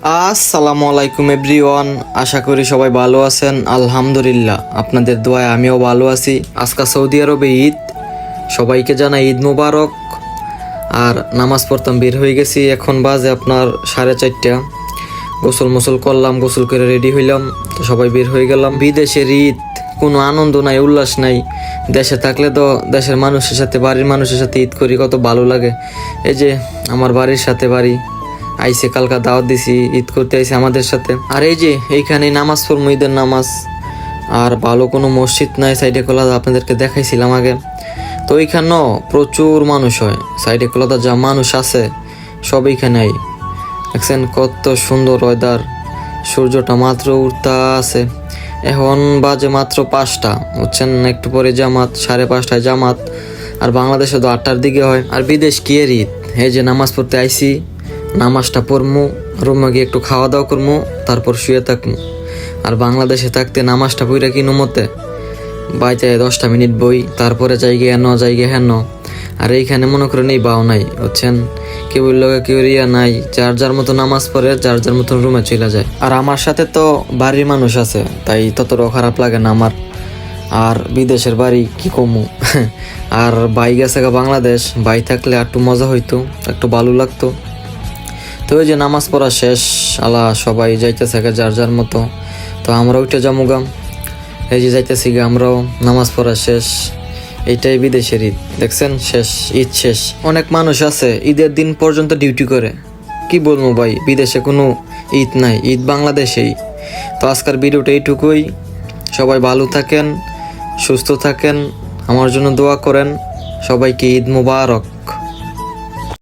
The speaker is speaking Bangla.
আসসালামু আলাইকুম এভরিওয়ান, আশা করি সবাই ভালো আছেন। আলহামদুলিল্লাহ, আপনাদের দোয়ায় আমিও ভালো আছি। আজকে সৌদি আরবে ঈদ, সবাইকে জানাই ঈদ মুবারক। আর নামাজ পড়তাম, বের হয়ে গেছি, এখন বাজে আপনার সাড়ে চারটা। গোসল মোসল করলাম, গোসল করে রেডি হইলাম, তো সবাই বের হয়ে গেলাম। বিদেশের ঈদ, কোনো আনন্দ নাই, উল্লাস নাই। দেশে থাকলে তো দেশের মানুষের সাথে, বাড়ির মানুষের সাথে ঈদ করি, কত ভালো লাগে। এই যে, আমার বাড়ির সাথে বাড়ি। আইসে কালকা দাওয়াত দিছি, ঈদ করতে আইসে আমাদের সাথে। আর এই যে, এইখানে নামাজ পড়ব, ঈদের নামাজ। আর ভালো কোনো মসজিদ নাই, সাইডে খোলা, আপনাদেরকে দেখাইছিলাম আগে। তো এইখানেও প্রচুর মানুষ হয়, সাইডে খোলাতে যা মানুষ আছে, সব এইখানেই। দেখছেন কত সুন্দর ওয়েদার সূর্যটা মাত্র উঠতা আছে। এখন বাজে মাত্র পাঁচটা, বুঝছেন? একটু পরে জামাত, সাড়ে পাঁচটায় জামাত। আর বাংলাদেশে তো আটটার দিকে হয়। আর বিদেশ কি এর ঈদ? এই যে নামাজ পড়তে আইসি নামাজটা পড়মু, রুমে গিয়ে একটু খাওয়া দাওয়া করমু, তারপর শুয়ে থাকমু। আর বাংলাদেশে থাকতে নামাজটা পইরা কিনো মতে বাইতে দশটা মিনিট বই, তারপরে যাইগে হেন যাইগে হেন। আর এইখানে মনে করেন এই বাও নাই, বুঝছেন? কেউ লোকে কেউ রিয়া নাই, যার যার মতো নামাজ পড়ে, যার যার মতন রুমে চলে যায়। আর আমার সাথে তো বাড়ির মানুষ আছে, তাই ততটাও খারাপ লাগে না আমার। আর বিদেশের বাড়ি কি কমু? আর বাই গেছে বাংলাদেশ, বাই থাকলে একটু মজা হইতো, একটু ভালো লাগতো। তো ওই যে নামাজ পড়া শেষ আলা সবাই যাইতেছে গা যার যার মতো। তো আমরা উঠে যামুগাম এই যে যাইতেছি গা, আমরাও নামাজ পড়া শেষ। এইটাই বিদেশের ঈদ, দেখছেন? শেষ, ঈদ শেষ। অনেক মানুষ আছে ঈদের দিন পর্যন্ত ডিউটি করে। কি বলব ভাই, বিদেশে কোনো ঈদ নাই, ঈদ বাংলাদেশেই। তো আজকের ভিডিওটা এইটুকুই। সবাই ভালো থাকেন, সুস্থ থাকেন, আমার জন্য দোয়া করেন। সবাইকে ঈদ মুবারক।